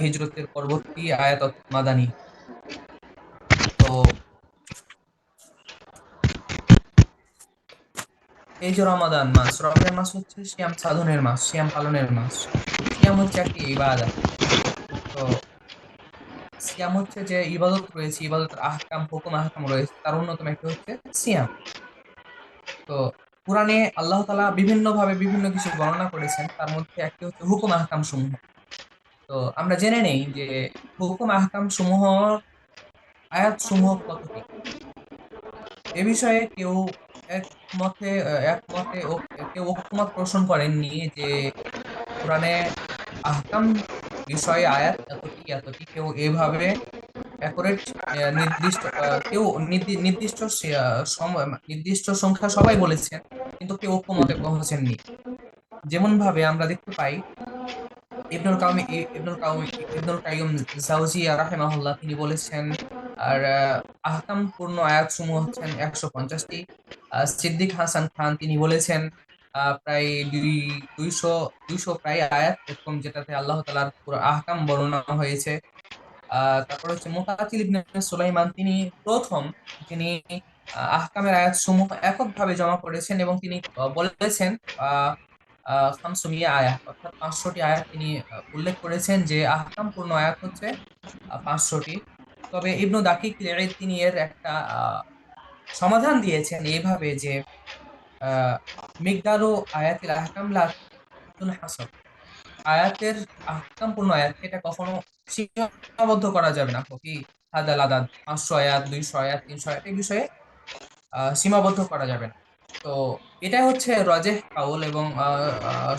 হিজরতের পরবর্তী আয়াত মাদানী। তো এই যে রমাদান মাস রমজান মাস হচ্ছে সিয়াম সাধনের মাস, সিয়াম পালনের মাস। সিয়াম হচ্ছে একটি ইবাদত। তো সিয়াম হচ্ছে যে ইবাদত রয়েছে, ইবাদতের আহকাম, হুকুম, আহকাম রয়েছে, তার অন্যতম একটি হচ্ছে সিয়াম। তো কোরআনে আল্লাহ তালা বিভিন্ন ভাবে বিভিন্ন কিছু বর্ণনা করেছেন, তার মধ্যে একটি হচ্ছে হুকুম, আহকাম সমূহ। তো আমরা জেনে নেই যে হুকুম আহকাম সমূহ আয়াত সমূহ কতটি এ বিষয়ে কেউ একমতে একমতে কেউ ঐকমত পোষণ করেননি যে কোরআনে আহকাম বিষয়ে আয়াত এতটি এতটি, কেউ এভাবে অ্যাকুরেট নির্দিষ্ট কেউ নির্দি- নির্দিষ্ট নির্দিষ্ট সংখ্যা সবাই বলেছেন, কিন্তু কেউ ঐকমতে পৌঁছেননি। যেমন ভাবে আমরা দেখতে পাই ইবনুল কাউমি ইবনুল কাউমি ইবনুল তিনি বলেছেন আর আহ, আহকাম পূর্ণ আয়াত সমূহ হচ্ছেন একশো পঞ্চাশটি। সিদ্দিক হাসান খান তিনি বলেছেন প্রায় দুই দুইশো দুইশো প্রায় আয়াত এরকম যেটাতে আল্লাহ তাআলার পুরো আহকাম বর্ণনা হয়েছে। তারপর হচ্ছে মুকাতিল ইবনে সুলাইমান তিনি প্রথম তিনি আহকামের আয়াত সমূহ এককভাবে জমা করেছেন এবং তিনি বলেছেন আহ, খামসুমিয়া আয়াত, অর্থাৎ পাঁচশোটি আয়াত তিনি উল্লেখ করেছেন যে আহকাম পূর্ণ আয়াত হচ্ছে পাঁচশোটি। তবে ইবনু দাকিক তিনি এর একটা সমাধান দিয়েছেন এইভাবে যে, আহ মিকদারু আয়াতিল আহকাম লা তুনহাসার আয়াতের আহকাম পূর্ণ আয়াত এটা কখনো সীমাবদ্ধ করা যাবে না? কি হাদাল আদাদ পাঁচশো আয়াত, দুইশো আয়াত, তিনশো আয়াত এই বিষয়ে সীমাবদ্ধ করা যাবে না। তো এটা হচ্ছে রজেহ কাউল এবং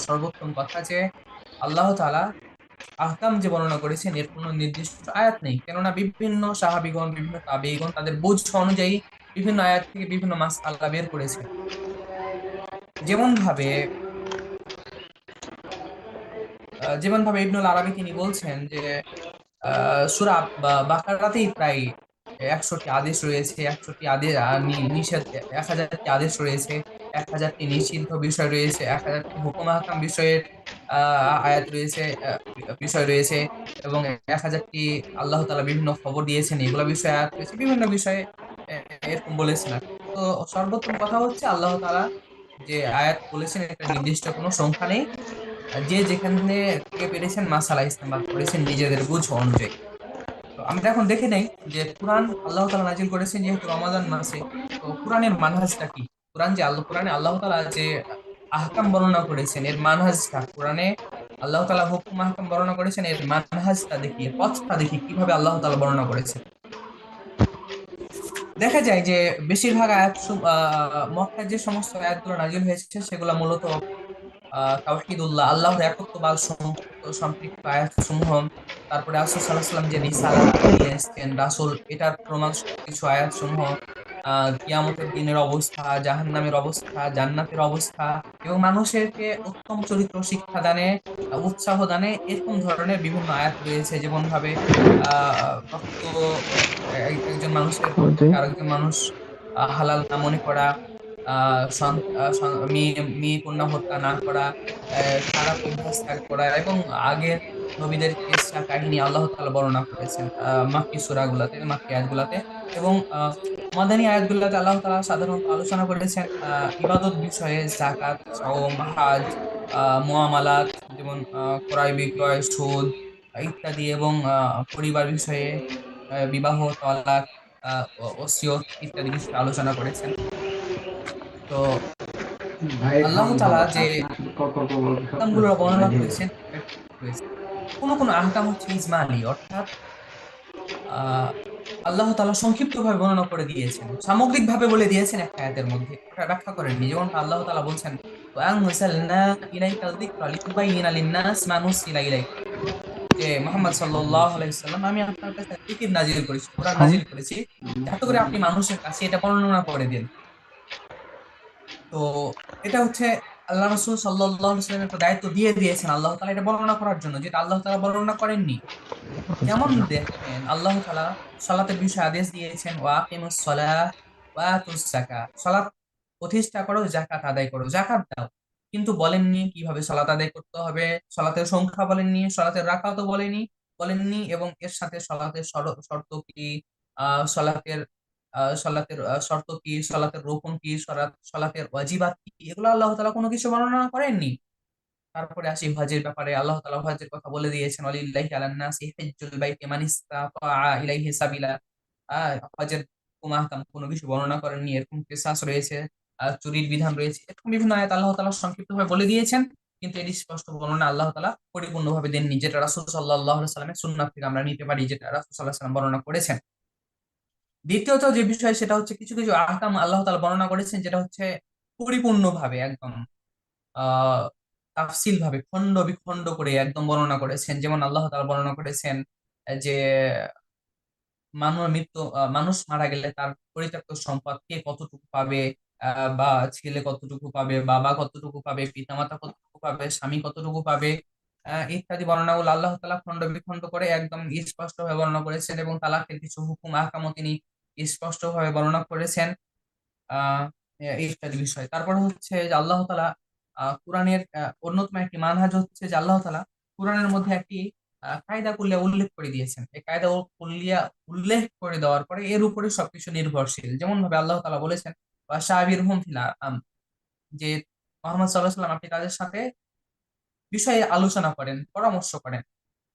সর্বোত্তম কথা যে আল্লাহ তালা আহকাম যে বর্ণনা করেছেন, এর কোনো নির্দিষ্ট আয়াত নেই। কেননা বিভিন্ন সাহাবিগণ, বিভিন্ন তাবেঈগণ তাদের বুঝ অনুযায়ী বিভিন্ন আয়াত থেকে বিভিন্ন মাস আল্লাহ বের করেছেন যেমন ভাবে যেমন ভাবে ইবনুল আরাবী তিনি বলছেন যে সূরা বাকারাতেই প্রায় একশোটি আদেশ রয়েছে, একশোটি আদেশ নিষেধ এক হাজারটি আদেশ রয়েছে এক হাজারটি নিষিদ্ধ বিষয় রয়েছে এক হাজারটি হুকুম হাকাম বিষয়ের আয়াত রয়েছে বিষয় রয়েছে এবং এক হাজারটি আল্লাহ তাআলা বিভিন্ন খবর দিয়েছেন, এগুলো বিষয়ে আয়াত রয়েছে, বিভিন্ন বিষয়ে এরকম বলেছেন তো সর্বোত্তম কথা হচ্ছে আল্লাহ তালা যে আয়াত বলেছেন এটা নির্দিষ্ট কোনো সংখ্যা নেই যে যেখানে পেরেছেন মাসালা ইস্তেমাল করেছেন নিজেদের বুঝ অনুযায়ী। আমরা এখন দেখে নেই যে কোরআন আল্লাহ তাআলা নাজিল করেছেন যেহেতু রমাদান মাসে, তো কোরআনের মানহাজটা কি? কোরআন যে আল্লাহ, কোরআনে আল্লাহ তাআলা যে আহকাম বর্ণনা করেছেন, এর মানহাজটা কোরআনে আল্লাহ তাআলা হুকুম আহকাম বর্ণনা করেছেন, এর মানহাজটা দেখি, এর পথটা দেখি, কীভাবে আল্লাহ তালা বর্ণনা করেছেন? দেখা যায় যে বেশিরভাগ আয়াত মক্কায় যে সমস্ত আয়াতগুলো নাজিল হয়েছে, সেগুলো মূলত আহ তাওহীদুল্লাহ, আল্লাহর একত্ববাদ সম্পৃক্ত আয়াত সমূহ তারপরে আলাইহি সাল্লাম যে রিসালাত নিয়ে এসেছেন রাসূল এটার প্রমাণ কিছু আয়াত সমূহ কিয়ামতের দিনের অবস্থা জাহান্নামের অবস্থা জান্নাতের অবস্থা এবং মানুষেরকে উত্তম চরিত্র শিক্ষা দানে উৎসাহ দানে এরকম ধরনের বিভিন্ন আয়াত রয়েছে। যেমন ভাবে এক- একজন মানুষের আরেকজন মানুষ হালাল না মনে করা মেয়ে মেয়ে কন্যা হত্যা না করা খারাপ অভ্যাস ত্যাগ করা এবং আগের নবীদের কিসসা কাহিনী আল্লাহ তালা বর্ণনা করেছেন মাক্কি সূরাগুলাতে মাক্কি আয়াতগুলাতে এবং মাদানী আয়াতগুলাতে আল্লাহ তালা সাধারণত আলোচনা করেছেন ইবাদত বিষয়ে যাকাত সাওম হাজ আহ, মুআমালাত যেমন ক্রয় বিক্রয় সুদ ইত্যাদি এবং পরিবার বিষয়ে বিবাহ তলাক ওসিয়ত ইত্যাদি বিষয়ে আলোচনা করেছেন তো আল্লাহ তালা যে বর্ণনা করেছেন। কোনো কোনো আহকাম হচ্ছে ইজমালি অর্থাৎ আল্লাহ তাআলা সংক্ষিপ্তভাবে বর্ণনা করে দিয়েছেন সামগ্রিকভাবে বলে দিয়েছেন একটা আয়াতের মধ্যে ওটা ব্যাখ্যা করেননি যেমনটা আল্লাহ তাআলা বলছেন ওয়ানজালনা ইলাইকা যিকরা লিতুবাইয়িনা লিন-নাস মা নুসিলা ইলাইক। যে মুহাম্মদ সাল্লাল্লাহু আলাইহি আমি আপনার কাছে কিতাব নাজিল করেছি কোরআন নাজিল করেছি যাতে করে আপনি মানুষের কাছে এটা বর্ণনা করে দেন। তো এটা হচ্ছে আল্লাহ রাসূল একটা দায়িত্ব দিয়ে দিয়েছেন আল্লাহ তালা এটা বর্ণনা করার জন্য। যেটা আল্লাহ তালা বর্ণনা করেননি। যেমন দেখেন, আল্লাহ তাআলা সালাতের বিষয়ে আদেশ দিয়েছেন, ওয়া সালাত প্রতিষ্ঠা করো, যাকাত আদায় করো। যাকাত দাও। কিন্তু বলেননি কীভাবে সালাত আদায় করতে হবে? সালাতের সংখ্যা বলেননি, সালাতের রাকাতও বলেনি বলেননি এবং এর সাথে সলাতের শর- শর্ত কি? আহ, সলাতের সলাতের শর্ত কি, সলাতের রোকন কি, সলাত, সলাতের ওয়াজিবাত কি, এগুলো আল্লাহ তালা কোনো কিছু বর্ণনা করেননি। তারপরে আসি হজের ব্যাপারে, আল্লাহ তালা হজের কথা বলে দিয়েছেন, ওয়ালিল্লাহি আলান নাসি হিজ্জুল বাইতি মান ইলাইহি সাবিলা। হজের কোনো কিছু বর্ণনা করেননি, এরকম কেসাস রয়েছে চুরির বিধান রয়েছে, এরকম বিভিন্ন আয়াত আল্লাহ তাআলা সংক্ষিপ্তভাবে বলে দিয়েছেন, কিন্তু এটি স্পষ্ট বর্ণনা আল্লাহ তাআলা পরিপূর্ণভাবে দেননি, যেটা রাসূল আলাইহি সাল্লামের সুন্নাহ থেকে আমরা নিতে পারি, যেটা রাসূল আলাইহি সাল্লাম বর্ণনা করেছেন। দ্বিতীয়ত যে বিষয়, সেটা হচ্ছে কিছু কিছু আহকাম আল্লাহ তাআলা বর্ণনা করেছেন, যেটা হচ্ছে পরিপূর্ণভাবে, একদম আহ তাফসিল ভাবে খণ্ড বিখণ্ড করে একদম বর্ণনা করেছেন। যেমন আল্লাহ তাআলা বর্ণনা করেছেন যে, মানুষ মৃত্যু মানুষ মারা গেলে তার পরিত্যক্ত সম্পদ কে কতটুকু পাবে বা ছেলে কতটুকু পাবে, বাবা কতটুকু পাবে, পিতামাতা কতটুকু পাবে, স্বামী কতটুকু পাবে ইত্যাদি বর্ণনাগুলো আল্লাহ তালা খণ্ড বিখণ্ড করে একদম স্পষ্ট ভাবে বর্ণনা করেছেন এবং তালাকের কিছু হুকুম আহকামও তিনি স্পষ্ট ভাবে বর্ণনা করেছেন আহ ইত্যাদি বিষয়। তারপর হচ্ছে যে আল্লাহ আহ, কোরআনের অন্যতম একটি মানহাজ হচ্ছে যে আল্লাহ তাআলা কোরআনের মধ্যে একটি কায়দা কুল্লিয়া উল্লেখ করে দিয়েছেন। এই কায়দা কুল্লিয়া উল্লেখ করে দেওয়ার পরে এর উপরে সবকিছু নির্ভরশীল। যেমন ভাবে আল্লাহ তালা বলেছেন ওয়াশাবিরহুম ফিল আম যে মোহাম্মদ সাল্লাহ সাল্লাম আপনি তাদের সাথে বিষয়ে আলোচনা করেন পরামর্শ করেন।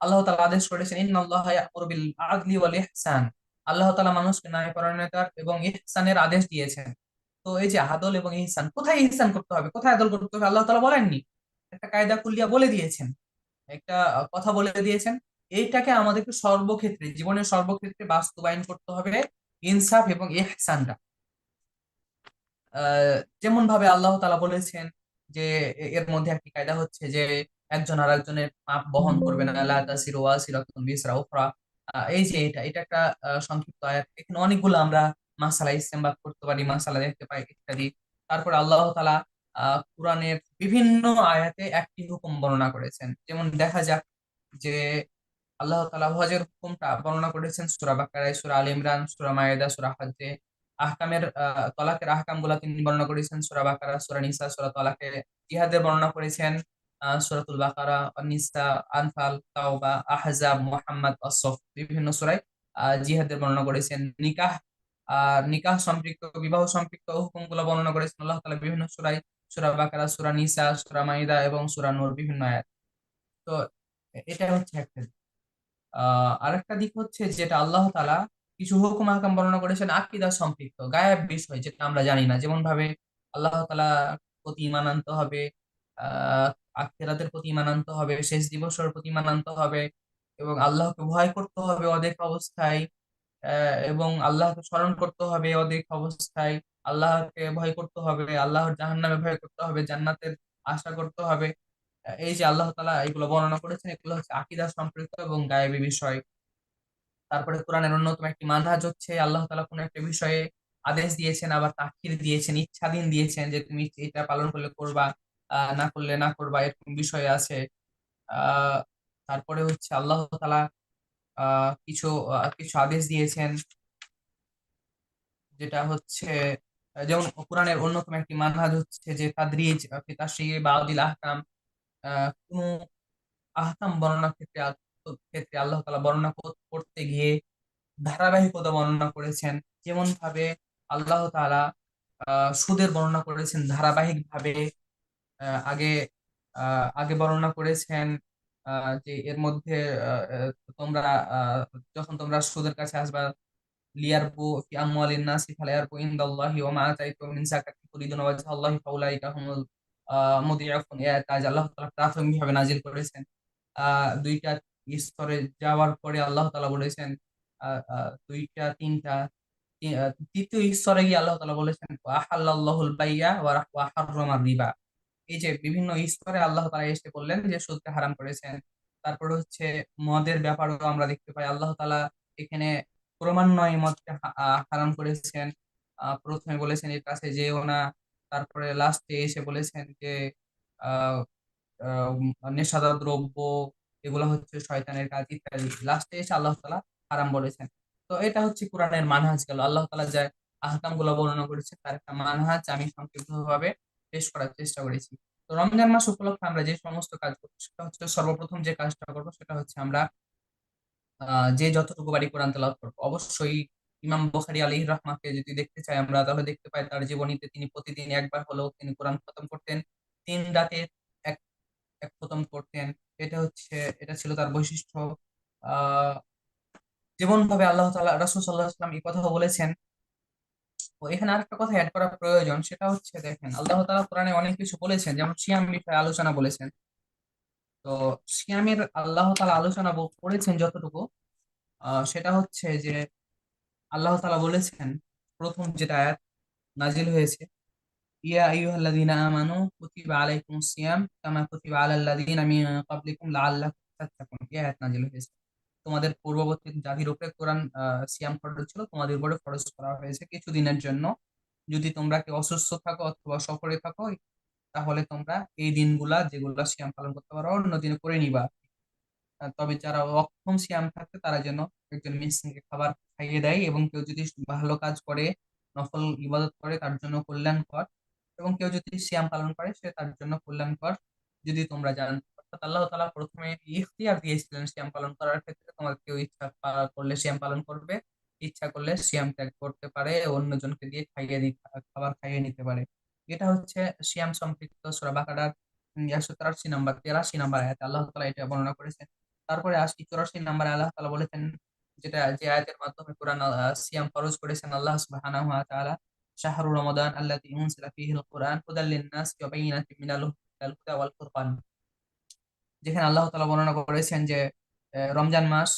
আল্লাহ তালা আদেশ করেছেন ওয়াল ইহসান আল্লাহ তালা মানুষকে ন্যায়পরায়ণতার এবং ইহসানের আদেশ দিয়েছেন। তো এই যে আদল এবং ইহসান কোথায় ইহসান করতে হবে? কোথায় আদল করতে হবে? আল্লাহ তালা বলেননি? একটা কায়দা কুলিয়া বলে দিয়েছেন একটা কথা বলে দিয়েছেন। এইটাকে আমাদেরকে সর্বক্ষেত্রে জীবনের সর্বক্ষেত্রে বাস্তবায়ন করতে হবে ইনসাফ এবং ইহসানটা। আহ, যেমন ভাবে আল্লাহ তালা বলেছেন যে এর মধ্যে একটি কায়দা হচ্ছে যে একজন আর একজনের পাপ বহন করবে না। লা তাসিরু ওয়াসিরাতুন বিসরা উখরা। এই যে এটা এটা একটা সংক্ষিপ্ত আয়াত। এখানে অনেকগুলো আমরা মাসালা ইসতিমবাত করতে পারি, মাসালা দেখতে পাই, ইত্যাদি। তারপর আল্লাহ তালা কোরআনের বিভিন্ন আয়াতে একটি হুকুম বর্ণনা করেছেন। যেমন দেখা যাক যে আল্লাহ তালা হজের হুকুমটা বর্ণনা করেছেন সূরা বাকারায়, সূরা আল ইমরান, সুরা মায়েদা, সূরা হজ্জে। আহকামের আহ, তলাকের আহকামগুলা তিনি বর্ণনা করেছেন। সূরা বাকারা সূরা নিসা সূরা তলাকে জিহাদের বর্ণনা করেছেন। সূরাতুল বাকারা নিসা আনফাল তাওবা আহজাব মুহাম্মদ আসফ বিভিন্ন সূরায় জিহাদের বর্ণনা করেছেন। নিকাহ আর নিকাহ সম্পৃক্ত বিবাহ সম্পৃক্ত হুকুমগুলো বর্ণনা করেছেন আল্লাহ তাআলা বিভিন্ন সূরায় সূরা বাকারা সূরা নিসা সূরা মাইদা এবং সূরা নূর বিভিন্ন আয়াত। তো এটা হচ্ছে একটা আহ আরেকটা দিক হচ্ছে যেটা আল্লাহ তাআলা কিছু হুকুম আহকাম বর্ণনা করেছেন আকীদা সম্পৃক্ত, গায়েব বিষয় যেটা আমরা জানি না। যেমন ভাবে আল্লাহ তালা প্রতি ঈমান আনতে হবে, আহ, আখিরাতের প্রতি ঈমান আনতে হবে, শেষ দিবসের প্রতি ঈমান আনতে হবে এবং আল্লাহকে ভয় করতে হবে অদেখ অবস্থায় এবং আল্লাহকে স্মরণ করতে হবে অদেখ অবস্থায়। আল্লাহকে ভয় করতে হবে, আল্লাহর জাহান্নামে ভয় করতে হবে, জান্নাতের আশা করতে হবে। এই যে আল্লাহ তালা এগুলো বর্ণনা করেছেন, এগুলো হচ্ছে আকীদা সম্পৃক্ত এবং গায়েবী বিষয়। তারপরে কোরআনের অন্যতম একটি মানহাজ হচ্ছে, আল্লাহ তালা কোনো একটা বিষয়ে আদেশ দিয়েছেন, আবার তাখির দিয়েছেন, ইচ্ছাধীন দিয়েছেন যে তুমি এটা পালন করলে করবা না করলে না করবা, এরকম বিষয় আছে। তারপরে হচ্ছে আল্লাহ আহ কিছু কিছু আদেশ দিয়েছেন, যেটা হচ্ছে, যেমন কোরআনের অন্যতম একটি মানহাজ হচ্ছে যে, তাদরিজ ফিতাশরি বাউদিল আহকাম আহ কোন আহকাম বর্ণনা ক্ষেত্রে ক্ষেত্রে আল্লাহ তালা বর্ণনা করতে গিয়ে ধারাবাহিকতা বর্ণনা করেছেন। যেমন ভাবে আল্লাহ তালা সুদের বর্ণনা করেছেন ধারাবাহিক ভাবে আগে আগে বর্ণনা করেছেন যে এর মধ্যে তোমরা যখন তোমরা সুদের কাছে আসবা মা আজ আল্লাহ প্রাথমিকভাবে করেছেন। দুইটা স্তরে যাওয়ার পরে আল্লাহ তালা বলেছেন দুইটা তিনটা তৃতীয় স্তরে গিয়ে আল্লাহ তালা বলেছেন আহাল্লাল্লাহুল বাইয়া রিবা। এই যে বিভিন্ন স্তরে আল্লাহ তাআলা এসে বললেন যে সুদকে হারাম করেছেন। তারপর হচ্ছে মদের ব্যাপারেও আমরা দেখতে পাই। আল্লাহ তালা এখানে ক্রমান্বয়ে মদকে হারাম করেছেন। প্রথমে বলেছেন এর কাছে যেও না। তারপরে লাস্টে এসে বলেছেন যে আহ, নেশাদার দ্রব্য এগুলো হচ্ছে শয়তানের কাজ ইত্যাদি। লাস্টে এসে আল্লাহ তালা হারাম বলেছেন। তো এটা হচ্ছে কোরআনের মানহাজ গেল। আল্লাহ তালা যে আহকামগুলো বর্ণনা করেছে, তার একটা মানহাজ আমি সংক্ষিপ্তভাবে পেশ করার চেষ্টা করেছি। তো রমজান মাস উপলক্ষে আমরা যে সমস্ত কাজ করব, সেটা হচ্ছে সর্বপ্রথম যে কাজটা করব, সেটা হচ্ছে আমরা যে যতটুকু বাড়ি কোরআন তেলাওয়াত করব। অবশ্যই ইমাম বুখারী আলাইহির রাহমাকে যদি দেখতে চাই আমরা, তাহলে দেখতে পাই তার জীবনীতে তিনি প্রতিদিন একবার হলেও তিনি কোরআন খতম করতেন, তিন রাতে এক এক খতম করতেন। এটা হচ্ছে, এটা ছিল তার বৈশিষ্ট্য। আহ যেমন ভাবে আল্লাহ তালা রাসূল সাল্লাল্লাহু আলাইহি এই কথা বলেছেন। তো এখানে আরেকটা কথা অ্যাড করা প্রয়োজন, সেটা হচ্ছে দেখেন, আল্লাহ তাআলা কোরআনে অনেক কিছু বলেছেন, যেমন সিয়াম বিষয়ে আলোচনা বলেছেন। তো সিয়ামের আল্লাহ তাআলা আলোচনা করেছেন যতটুকু। সেটা হচ্ছে যে আল্লাহ তালা বলেছেন, প্রথম যেটা নাজিল হয়েছে ইয়া আইয়ুহাল্লাযীনা আমানু কুতিবা আলাইকুমুস সিয়াম কামা কুতিবা আলাল লাযীনা মিন ক্বাবলিকুম লাআল্লাকুম তাত্তাকুন এই তোমাদের পূর্ববর্তী জাতির উপরে কোরআন সিয়াম ফরজ ছিল, তোমাদের উপরে ফরজ করা হয়েছে কিছুদিনের জন্য। যদি তোমরা কেউ অসুস্থ থাকো অথবা সফরে থাকো, তাহলে তোমরা এই দিনগুলা যেগুলা সিয়াম পালন করতে পারো অন্য দিনে করে নিবা। তবে যারা অক্ষম সিয়াম থাকে, তারা যেন একজন মিসকিনকে খাবার খাইয়ে দেয় এবং কেউ যদি ভালো কাজ করে, নফল ইবাদত করে, তার জন্য কল্যাণকর। এবং কেউ যদি সিয়াম পালন করে, সে তার জন্য কল্যাণকর যদি তোমরা জানো, অর্থাৎ আল্লাহ তালা প্রথমে ইখতিয়ার দিয়েছিলেন সিয়াম পালন করার ক্ষেত্রে। তোমার কেউ ইচ্ছা করলে সিয়াম পালন করবে, ইচ্ছা করলে সিয়াম ত্যাগ করতে পারে, অন্যজনকে দিয়ে খাইয়ে দিতে খাবার খাইয়ে নিতে পারে। এটা হচ্ছে সিয়াম সম্পৃক্ত সূরা বাকারার একশো তেরাশি নাম্বার তেরাশি নাম্বার আয়াতে। আল্লাহ তালা এটা বর্ণনা করেছেন। তারপরে আশি চুরাশি নাম্বারে আল্লাহ তালা বলেছেন, যেটা যে আয়াতের মাধ্যমে কোরআন সিয়াম ফরজ করেছেন আল্লাহ সুবহানাহু আল্লাযী উনজিলা ফীহিল কুরআন হুদাল লিন-নাস ওয়া বায়িনাতিন মিনাল হুদা ওয়াল ফুরকান যেখানে আল্লাহ তাআলা বর্ণনা করেছেন যে রমজান মাস,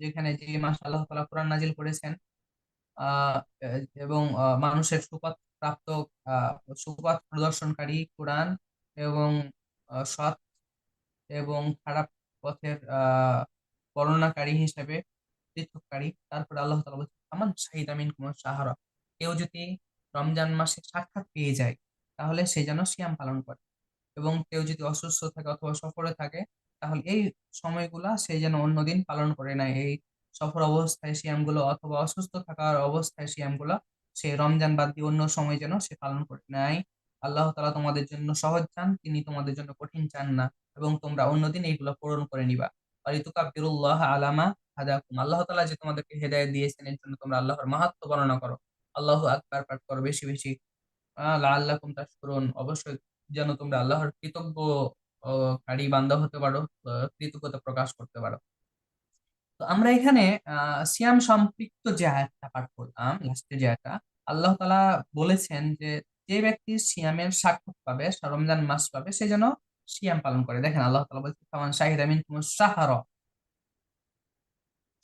যেখানে যে মাস আল্লাহ তাআলা কোরআন নাজিল করেছেন এবং মানুষের সুপাত প্রাপ্ত সুপাত প্রদর্শনকারী কোরআন এবং সৎ এবং খারাপ পথের বর্ণনাকারী হিসেবে পৃথককারী তারপরে আল্লাহ তাআলা বলছেন আমান শাহিদা মিনকুম শাহরা। কেউ যদি রমজান মাসে সাক্ষাৎ পেয়ে যায়, তাহলে সে যেন সিয়াম পালন করে। এবং কেউ যদি অসুস্থ থাকে অথবা সফরে থাকে, তাহলে এই সময়গুলা সে যেন অন্যদিন পালন করে না। এই সফর অবস্থায় সিয়ামগুলো অথবা অসুস্থ থাকার অবস্থায় সিয়ামগুলো সে রমজান বাদ দিয়ে অন্য সময় যেন সে পালন করে নাই আল্লাহ তালা তোমাদের জন্য সহজ চান, তিনি তোমাদের জন্য কঠিন চান না। এবং তোমরা অন্যদিন এইগুলো পূরণ করে নিবা। আলামা আল্লাহ তালা যে তোমাদেরকে হেদায়েত দিয়েছেন, এর জন্য তোমরা আল্লাহর মাহাত্ম্য বর্ণনা করো। আল্লাহু আকবার পাঠ করো বেশি বেশি। আহ লাআল্লাকুম তাশকুরুন। অবশ্যই যেন তোমরা আল্লাহর কৃতজ্ঞ কারী বান্দা হতে পারো কৃতজ্ঞতা প্রকাশ করতে পারো। তো আমরা এখানে আহ সিয়াম সম্পৃক্ত যে আয়াতটা পাঠ করলাম লাস্টে যে আয়াতটা, আল্লাহ তালা বলেছেন যে যে ব্যক্তি সিয়ামের সাক্ষাৎ পাবে রমজান মাস পাবে, সে যেন সিয়াম পালন করে। দেখেন আল্লাহ তাআলা বলছেন ফামান শাহিদা মিনকুম শাহর।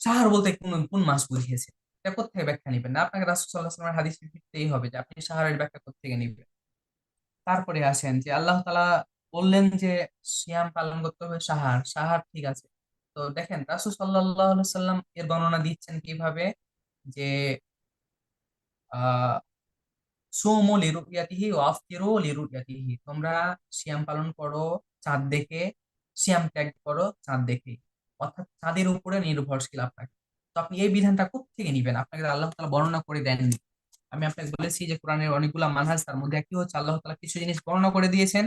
শাহর বলতে কোন কোন মাস বুঝিয়েছে? এটা কোথেকে ব্যাখ্যা নিবেন? না, আপনাকে রাসূল হাদিসে ফিরতেই হবে যে আপনি সাহারের ব্যাখ্যা কোথেকে নিবেন? তারপরে আসেন যে আল্লাহ তালা বললেন যে সিয়াম পালন করতে হবে সাহার সাহার ঠিক আছে। তো দেখেন রাসূল আলাইহি সাল্লাম এর বর্ণনা দিচ্ছেন কীভাবে? যে আহ সুমু লিরুয়াতিহি ওয়া আফতিরু লিরুয়াতিহি তোমরা সিয়াম পালন করো চাঁদ দেখে, সিয়াম ত্যাগ করো চাঁদ দেখে। অর্থাৎ চাঁদের উপরে নির্ভরশীল আপনাকে। তো আপনি এই বিধানটা কোত্থেকে নিবেন? আপনাকে আল্লাহ তালা বর্ণনা করে দেননি। আমি আপনাকে বলেছি যে কোরআনের অনেকগুলা মানহাজ তার মধ্যে একটি হচ্ছে আল্লাহ তালা কিছু জিনিস বর্ণনা করে দিয়েছেন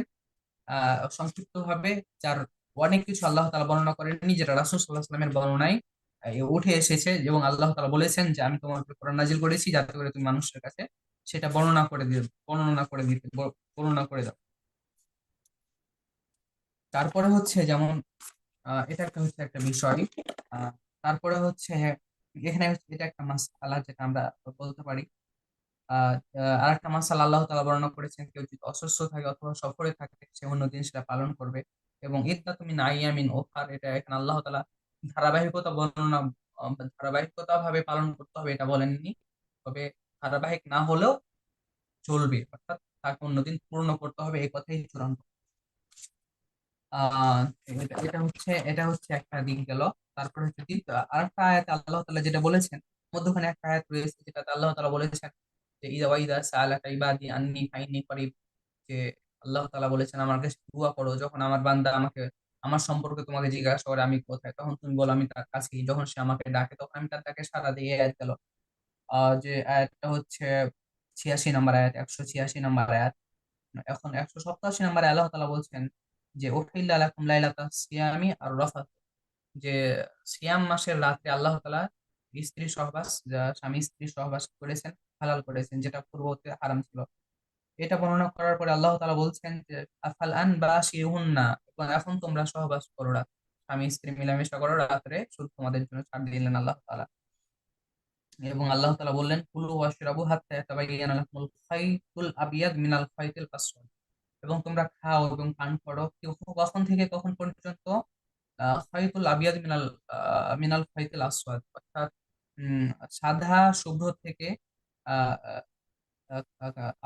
আহ সংক্ষিপ্ত ভাবে যার অনেক কিছু আল্লাহ তালা বর্ণনা করেননি যেটা রাসূল সাল্লাল্লাহু আলাইহি ওয়াসাল্লামের বর্ণনায় উঠে এসেছে এবং আল্লাহ তালা বলেছেন যে আমি তোমার উপর কোরআন নাজিল করেছি যাতে করে তুমি মানুষের কাছে সেটা বর্ণনা করে দিও বর্ণনা করে দিতে বর্ণনা করে দাও। তারপরে হচ্ছে যেমন এটা একটা হচ্ছে একটা বিষয় আহ, তারপরে হচ্ছে এখানে এটা একটা মাসআলা যেটা আমরা বলতে পারি। আর একটা মাসাল আল্লাহ তালা বর্ণনা করেছেন, কেউ যদি অসুস্থ থাকে অথবা সফরে থাকে, সে অন্যদিন সেটা পালন করবে। এবং ঈদটা তুমি নাইয়ামিন ওফার এটা এখানে আল্লাহ তাআলা ধারাবাহিকতা বর্ণনা ধারাবাহিকতা ভাবে পালন করতে হবে, এটা বলেননি। তবে ধারাবাহিক না হলেও চলবে, অর্থাৎ তাকে অন্যদিন পূর্ণ করতে হবে এই কথাই চূড়ান্ত। আহ এটা হচ্ছে এটা হচ্ছে একটা দিক গেল। তারপর হচ্ছে দ্বিতীয় আরেকটা আয়াতে আল্লাহ তাআলা যেটা বলেছেন, মধ্যখানে একটা আয়াত রয়েছে যেটাতে আল্লাহ তালা বলেছেন যে, ইদা ওয়াইদা সাআলাকা ইবাদি আন্নি ফাইন্নি করিব যে আল্লাহ তালা বলেছেন, আমার কাছে দোয়া করো, যখন আমার বান্দা আমাকে, আমার সম্পর্কে তোমাকে জিজ্ঞাসা করে, আমি কোথায়? তখন তুমি বলো, আমি তার কাছেই। যখন সে আমাকে ডাকে, তখন আমি তার ডাকে সাড়া দিয়ে আয়াত গেল। যে আয়াতটা হচ্ছে ছিয়াশি নাম্বার আয়াত, একশো ছিয়াশি নাম্বার আয়াত। এখন একশো সপ্তাশি নাম্বার আল্লাহ তালা বলছেন যে, উহিল্লা লাকুম লাইলাতাস সিয়ামি আর রাফাত। যে সিয়াম মাসের রাত্রে আল্লাহ তালা স্ত্রী সহবাস, যা স্বামী স্ত্রী সহবাস করেছেন, হালাল করেছেন, যেটা পূর্বতে হারাম ছিল। এটা বর্ণনা করার পরে আল্লাহ তালা বলছেন যে, আফাল আন বাশিরুহুন্না এবং, এখন তোমরা সহবাস করো রাত স্বামী স্ত্রী মিলামেশা করো, রাত্রে শুধু তোমাদের জন্য ছাড় দিলেন আল্লাহ তাআলা। এবং আল্লাহ তালা বললেন, কুলু ওয়াশরাবু হাত্তা ইয়াতাবাইয়ানা লাকুমুল খাইতুল আবিয়াদ মিনাল খাইতিল আসওয়াদ এবং তোমরা খাও এবং পান করো। কখন থেকে কখন পর্যন্ত আহ, আবিয়াদ মিনাল মিনাল খাইতিল আসওয়াদ। অর্থাৎ সাদা শুভ্র থেকে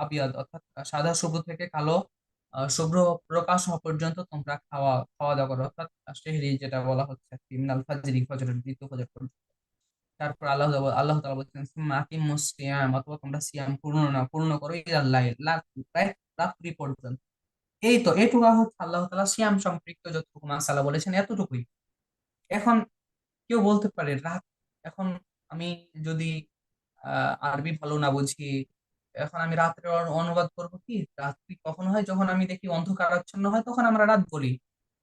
আবিয়াদ অর্থাৎ সাদা শুভ্র থেকে কালো শুভ্র প্রকাশ হওয়া পর্যন্ত তোমরা খাওয়া খাওয়া দাওয়া করো। অর্থাৎ সেহরি যেটা বলা হচ্ছে আর কি, মিনাল ফাজরি ফজরের দ্বিতীয় ফজর পর্যন্ত। তারপর আল্লাহ আল্লাহ তাআলা বলছেন আকিমুস সিয়াম অথবা তোমরা সিয়াম পূর্ণ না পূর্ণ করো ইলাল রাত্রি পর্যন্ত। এই তো এটুকু আল্লাহ তালা সিয়াম সম্পৃক্ত যতটুকু মাসালা বলেছেন, এতটুকুই। এখন কেউ বলতে পারে, রাত, এখন আমি যদি আরবি ভালো না বুঝি, এখন আমি রাত্রে অনুবাদ করব কি? রাত্রি কখন হয়? যখন আমি দেখি অন্ধকারাচ্ছন্ন হয়, তখন আমরা রাত বলি।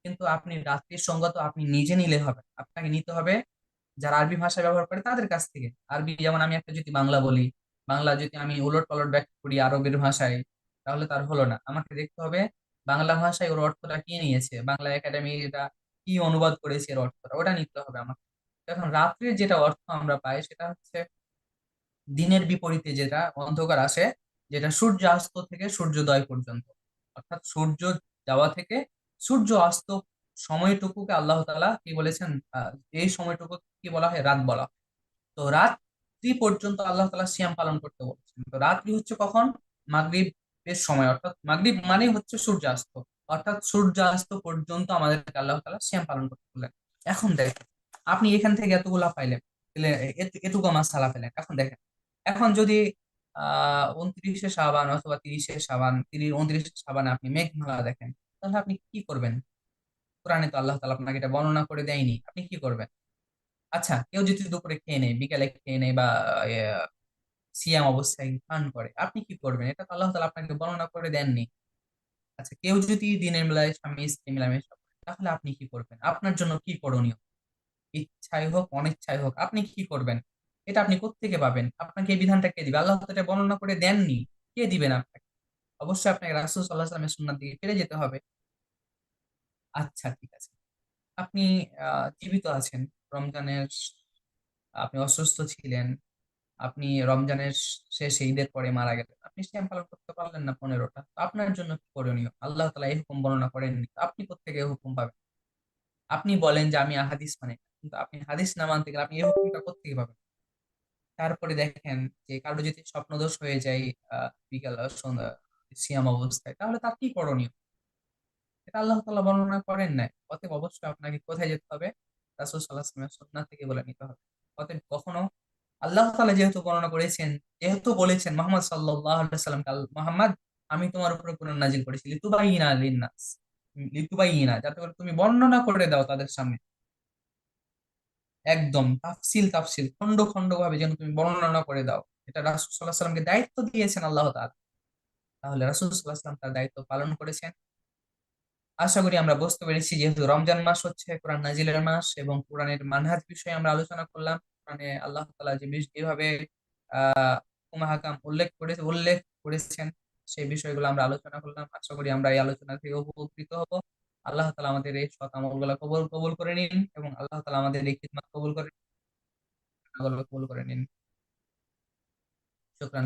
কিন্তু আপনি রাত্রির সংজ্ঞা তো আপনি নিজে নিলে হবে, আপনাকে নিতে হবে যারা আরবি ভাষা ব্যবহার করে তাদের কাছ থেকে। আরবি যেমন আমি একটা যদি বাংলা বলি, বাংলা যদি আমি উলট পালট ব্যাখ্যা করি আরবের ভাষায়, তাহলে তার হলো না। আমাকে দেখতে হবে বাংলা ভাষায় ওর অর্থটা কি নিয়েছে? বাংলা একাডেমি এটা কি অনুবাদ করেছে এর অর্থটা? ওটা নিতে হবে আমাকে। এখন রাত্রির যেটা অর্থ আমরা পাই সেটা হচ্ছে দিনের বিপরীতে যেটা অন্ধকার আসে, যেটা সূর্যাস্ত থেকে সূর্যোদয় পর্যন্ত। অর্থাৎ সূর্য যাওয়া থেকে সূর্য অস্ত সময়টুকুকে আল্লাহ তাআলা কি বলেছেন? এই সময়টুকু কি বলা হয়? রাত বলা তো রাত্রি পর্যন্ত আল্লাহ তালা সিয়াম পালন করতে বলছেন। তো রাত্রি হচ্ছে কখন? মাগরিবের সময় অর্থাৎ মাগরিব মানে হচ্ছে সূর্যাস্ত। অর্থাৎ সূর্যাস্ত পর্যন্ত আমাদের আল্লাহ তাআলা সিয়াম পালন করতে বললেন। এখন দেখেন আপনি এখান থেকে এতগুলা পাইলেন এটুকু মাসালা পেলেন এখন দেখেন। এখন যদি আহ উনত্রিশে সাবান অথবা তিরিশে সাবান তিরিশ উনত্রিশে সাবান আপনি মেঘমালা দেখেন তাহলে আপনি কি করবেন? কোরআনে তো আল্লাহ তাআলা আপনাকে এটা বর্ণনা করে দেয়নি আপনি কি করবেন? আচ্ছা কেউ যদি দুপুরে খেয়ে নেয় বিকালে খেয়ে নেয় বা আহ, সিয়াম অবস্থায় পান করে। আপনি কি করবেন? এটা তো আল্লাহ তাআলা আপনাকে বর্ণনা করে দেননি। আচ্ছা কেউ যদি দিনের বেলায় স্বামী, স্ত্রী মেলামেশা করে, তাহলে আপনি কি করবেন? আপনার জন্য কি করণীয়? ইচ্ছাই হোক, অনিচ্ছাই হোক, আপনি কি করবেন? এটা আপনি কোত্থেকে পাবেন? আপনাকে এই বিধানটা কে দিবে? আল্লাহ এটা বর্ণনা করে দেননি। কে দিবেন আপনাকে? অবশ্যই আপনাকে রাসূল সাল্লাল্লাহু আলাইহি ওয়াসাল্লামের সুন্নাত দিকে ফিরে যেতে হবে। আচ্ছা ঠিক আছে। আপনি জীবিত আছেন। রমজানের, আপনি অসুস্থ ছিলেন। আপনি রমজানের শেষে ঈদের পরে মারা গেলেন। আপনি সিয়াম পালন করতে পারলেন না পনেরোটা। আপনার জন্য কি করণীয়? আল্লাহ তালা এই হুকুম বর্ণনা করেননি। আপনি কোত্থেকে এই হুকুম পাবেন। আপনি বলেন যে আমি হাদিস মানি না। কিন্তু আপনি হাদিস না মানতে গেলে আপনি এই হুকুমটা কোত্থেকে পাবেন। তারপরে দেখেন যে কারও যদি স্বপ্নদোষ হয়ে যায় বিকাল, সন্ধ্যা, সিয়াম অবস্থায়, তাহলে তার কি করণীয়? এটা আল্লাহ তালা বর্ণনা করেন নাই। অতএব অবশ্যই আপনাকে কোথায় যেতে হবে? রাসূল আলাইহি ওয়াসাল্লামের থেকে বলে নিতে হবে। অতএব কখনো আল্লাহ তাআলা যেহেতু বর্ণনা করেছেন, যেহেতু বলেছেন মোহাম্মদ সাল্লাল্লাহু আলাইহি ওয়াসাল্লাম মোহাম্মদ, আমি তোমার উপরে কোরআন নাজিল করেছি। লিতুবাইয়িনা লিন্নাস। লিতুবাইয়িনা যাতে করে তুমি বর্ণনা করে দাও তাদের সামনে। একদম তাফসিল তাফসিল খন্ড খন্ড ভাবে যেন তুমি বর্ণনা করে দাও। এটা রাসূল সাল্লাল্লাহু আলাইহি ওয়াসাল্লামকে দায়িত্ব দিয়েছেন আল্লাহ তাআলা। তাহলে রাসূল সাল্লাল্লাহু আলাইহি ওয়াসাল্লাম তার দায়িত্ব পালন করেছেন। আশা করি আমরা বুঝতে পেরেছি, যেহেতু রমজান মাস হচ্ছে, কোরআন নাজিলের মাস এবং কোরআনের মানহাজ বিষয়ে আমরা আলোচনা করলাম। কোরআনে আল্লাহ তালা যে বেশ যেভাবে আহ উল্লেখ করেছে, উল্লেখ করেছেন, সেই বিষয়গুলো আমরা আলোচনা করলাম। আশা করি আমরা এই আলোচনা থেকে উপকৃত হব। আল্লাহ তালা আমাদের এই সৎ আমলগুলো কবল কবল করে নিন এবং আল্লাহ তালা আমাদের এই খিদমাত কবল করে কবল করে নিন। শুক্রান